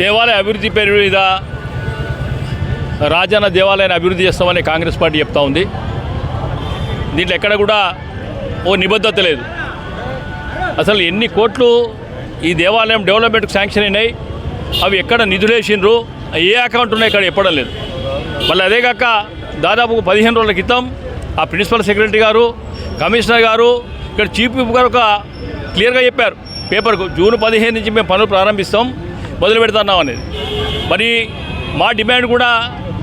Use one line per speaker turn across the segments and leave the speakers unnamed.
దేవాలయ అభివృద్ధి పేరు మీద రాజన్న దేవాలయాన్ని అభివృద్ధి చేస్తామని కాంగ్రెస్ పార్టీ చెప్తా ఉంది. దీంట్లో ఎక్కడ కూడా ఓ నిబద్ధత లేదు. అసలు ఎన్ని కోట్లు ఈ దేవాలయం డెవలప్మెంట్కి శాంక్షన్ అయినాయి అవి ఎక్కడ నిధులు వేసిండ్రు ఏ అకౌంట్ ఉన్నాయి ఇక్కడ చెప్పడం లేదు. మళ్ళీ అదే కాక దాదాపు పదిహేను రోజుల క్రితం ఆ ప్రిన్సిపల్ సెక్రటరీ గారు కమిషనర్ గారు ఇక్కడ చీఫ్ విప్ గారు ఒక క్లియర్గా చెప్పారు. పేపర్కు జూన్ పదిహేను నుంచి మేము పనులు ప్రారంభిస్తాం. మొదలు పెడుతున్నాం అనేది. మరి మా డిమాండ్ కూడా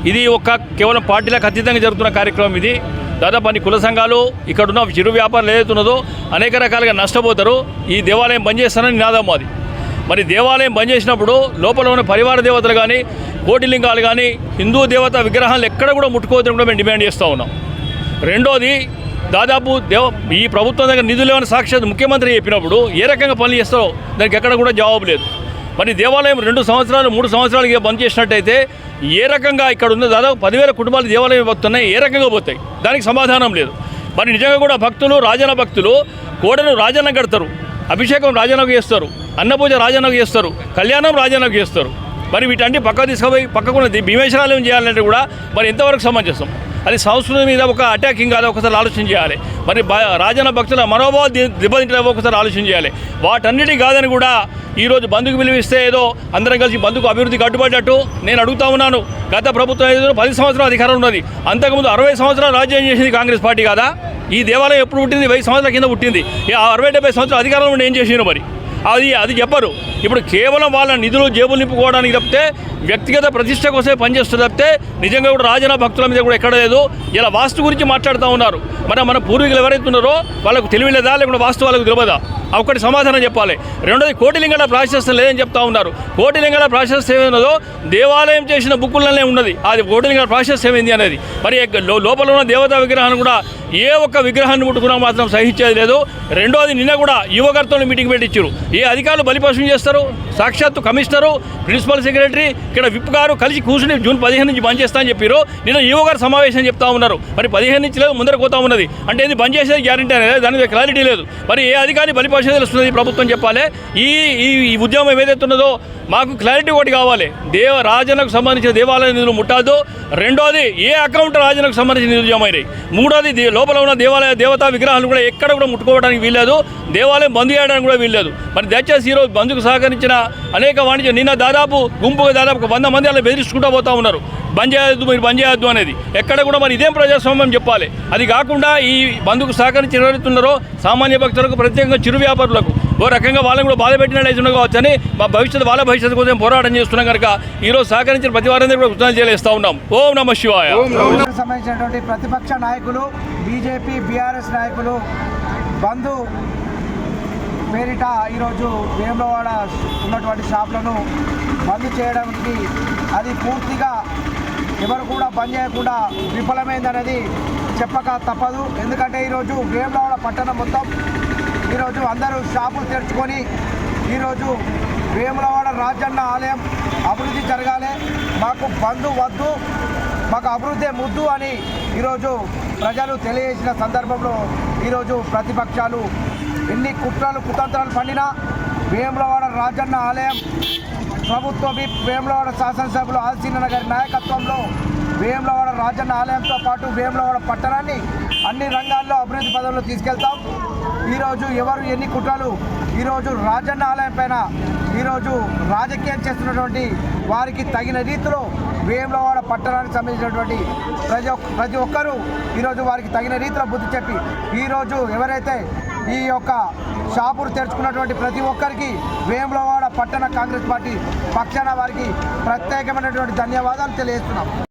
ఇది ఒక కేవలం పార్టీలకు అతీతంగా జరుగుతున్న కార్యక్రమం ఇది. దాదాపు అన్ని కుల సంఘాలు ఇక్కడ ఉన్న చిరు వ్యాపారాలు ఏదైతున్నదో అనేక రకాలుగా నష్టపోతారు. ఈ దేవాలయం బంద్ చేస్తానని నినాదం మాది. మరి దేవాలయం బంద్ చేసినప్పుడు లోపల ఉన్న పరివార దేవతలు కానీ కోటిలింగాలు కానీ హిందూ దేవత విగ్రహాలు ఎక్కడ కూడా ముట్టుకోవద్దని కూడా మేము డిమాండ్ చేస్తూ ఉన్నాం. రెండోది దాదాపు దేవ ఈ ప్రభుత్వం దగ్గర నిధులు ఏమైనా సాక్షాత్ ముఖ్యమంత్రి చెప్పినప్పుడు ఏ రకంగా పనులు చేస్తారో దానికి ఎక్కడ కూడా జవాబు లేదు. మరి దేవాలయం రెండు సంవత్సరాలు మూడు సంవత్సరాలు ఇక బంద్ చేసినట్టయితే ఏ రకంగా ఇక్కడ ఉన్న దాదాపు పదివేల కుటుంబాలు దేవాలయం పోతున్నాయి ఏ రకంగా పోతాయి? దానికి సమాధానం లేదు. మరి నిజంగా కూడా భక్తులు రాజన్న భక్తులు కోడను రాజన్న కడతారు అభిషేకం రాజన్నకు చేస్తారు అన్నపూజ రాజన్నకు చేస్తారు కళ్యాణం రాజన్నకు చేస్తారు. మరి వీటన్ని పక్క తీసుకుపోయి పక్కకున్న భీమేశ్వరాలు ఏం చేయాలంటే కూడా మరి ఎంతవరకు సమంజసం? అది సంస్కృతి మీద ఒక అటాకింగ్ కాదు ఒకసారి ఆలోచన చేయాలి. మరి రాజన్న భక్తుల మనోభావ దెబ్బతింటే ఒకసారి ఆలోచన చేయాలి. వాటన్నిటి కాదని కూడా ఈరోజు బంధుకు పిలువిస్తే ఏదో అందరం కలిసి బంధుకు అభివృద్ధి కట్టుబడ్డట్టు నేను అడుగుతా ఉన్నాను. గత ప్రభుత్వం ఏదో పది సంవత్సరం అధికారం ఉన్నది. అంతకుముందు అరవై సంవత్సరాలు రాజ్యం చేసింది కాంగ్రెస్ పార్టీ కదా? ఈ దేవాలయం ఎప్పుడు పుట్టింది? వెయ్యి సంవత్సరాల కింద పుట్టింది. అరవై డెబ్బై సంవత్సరాల అధికారంలో ఏం చేసినారు మరి? అది అది చెప్పరు. ఇప్పుడు కేవలం వాళ్ళ నిధులు జేబులు నింపుకోవడానికి తప్పితే వ్యక్తిగత ప్రతిష్ట కోసమే పనిచేస్తుంది తప్పితే నిజంగా కూడా రాజన భక్తుల మీద కూడా ఎక్కడ లేదు. ఇలా వాస్తు గురించి మాట్లాడుతూ ఉన్నారు. మన మన పూర్వీకులు ఎవరైతే ఉన్నారో వాళ్ళకు తెలివి లేదా లేకుండా వాస్తు వాళ్ళకు తెలియదా? ఒక్కటి సమాధానం చెప్పాలి. రెండోది కోటిలింగాల ప్రాశస్తం లేదని చెప్తా ఉన్నారు. కోటిలింగాల ప్రాశస్తం ఏమైనదో దేవాలయం చేసిన బుక్కులనే ఉన్నది. అది కోటిలింగాల ప్రాశస్తం ఏంది అనేది. మరి లోపల ఉన్న దేవతా విగ్రహాన్ని కూడా ఏ ఒక్క విగ్రహాన్ని ముట్టుకున్నా మాత్రం సహించేది లేదు. రెండోది నిన్న కూడా యువకర్తలు మీటింగ్ పెట్టించారు ఏ అధికారులు బలిపశం చేస్తారు సాక్షాత్తు కమిషనరు ప్రిన్సిపల్ సెక్రటరీ ఇక్కడ విప్ గారు కలిసి కూర్చుని జూన్ పదిహేను నుంచి బంద్ చేస్తా అని చెప్పారు నిన్న ఈవో గారు సమావేశం చెప్తా ఉన్నారు. మరి పదిహేను నుంచి లేదు ముందర పోతా ఉన్నది. అంటే ఇది బంద్ చేసేది గ్యారంటీ అనేది దాని మీద క్లారిటీ లేదు. మరి ఏ అధికారి బలిపశం తెలుస్తుంది ప్రభుత్వం చెప్పాలి? ఈ ఈ ఉద్యమం ఏదైతే ఉన్నదో మాకు క్లారిటీ ఒకటి కావాలి. దేవ రాజనకు సంబంధించిన దేవాలయ నిధులు ముట్టాదు. రెండోది ఏ అకౌంట్ రాజనకు సంబంధించిన నిధులు జమ అయినాయి? మూడోది దే- లోపల ఉన్న దేవాలయ దేవతా విగ్రహాలు కూడా ఎక్కడ కూడా ముట్టుకోవడానికి వీల్లేదు. దేవాలయం బంద్ చేయడానికి కూడా వీల్లేదు. మరి దయచేసి ఈరోజు బంద్కు సహకరించిన అనేక వాణిజ్యం నిన్న దాదాపు గుంపుగా దాదాపు ఒక వంద మంది అలా బెదిరించుకుంటూ పోతా ఉన్నారు. బంద్ చేయొద్దు మీరు బంద్ చేయొద్దు అనేది. ఎక్కడ కూడా మరి ఇదేం ప్రజాస్వామ్యం చెప్పాలి? అది కాకుండా ఈ బంద్కు సహకరించి ఎవరైతున్నారో సామాన్య భక్తులకు ప్రత్యేకంగా చిరు వ్యాపారులకు ఓ రకంగా వాళ్ళని కూడా బాధ పెట్టినట్టు కావచ్చని మా భవిష్యత్తు వాళ్ళ భవిష్యత్తు కోసం పోరాటం చేస్తున్నాం కనుక ఈరోజు సహకరించిన ప్రతి వారందరూ కూడా ఉత్తరం చేస్తూ ఉన్నాం. ఓం నమ శివాయ.
సంబంధించినటువంటి ప్రతిపక్ష నాయకులు బీజేపీ బీఆర్ఎస్ నాయకులు బంధు పేరిట ఈరోజు వేములవాడ ఉన్నటువంటి షాపులను బంద్ చేయడానికి అది పూర్తిగా ఎవరు కూడా బంద్ చేయకుండా విఫలమైందనేది చెప్పక తప్పదు. ఎందుకంటే ఈరోజు వేములవాడ పట్టణం మొత్తం ఈరోజు అందరూ షాపులు తెరుచుకొని ఈరోజు వేములవాడ రాజన్న ఆలయం అభివృద్ధి జరగాలి. మాకు బంధు వద్దు మాకు అభివృద్ధి ముద్దు అని ఈరోజు ప్రజలు తెలియజేసిన సందర్భంలో ఈరోజు ప్రతిపక్షాలు ఎన్ని కుట్రలు కుతంత్రాలు పండినా వేములవాడ రాజన్న ఆలయం ప్రభుత్వ వేములవాడ శాసనసభ్యులు ఆల్సీన గారి నాయకత్వంలో వేములవాడ రాజన్న ఆలయంతో పాటు వేములవాడ పట్టణాన్ని అన్ని రంగాల్లో అభివృద్ధి పదంలో తీసుకెళ్తాం. ఈరోజు ఎవరు ఎన్ని కుట్రలు ఈరోజు రాజన్న ఆలయం పైన ఈరోజు రాజకీయం చేస్తున్నటువంటి వారికి తగిన రీతిలో వేములవాడ పట్టణానికి సంబంధించినటువంటి ప్రతి ప్రతి ఒక్కరూ ఈరోజు వారికి తగిన రీతిలో బుద్ధి చెప్పి ఈరోజు ఎవరైతే ఈ యొక్క షాపులు తెరుచుకున్నటువంటి ప్రతి ఒక్కరికి వేములవాడ పట్టణ కాంగ్రెస్ పార్టీ పక్షాన వారికి ప్రత్యేకమైనటువంటి ధన్యవాదాలు తెలియజేస్తున్నాం.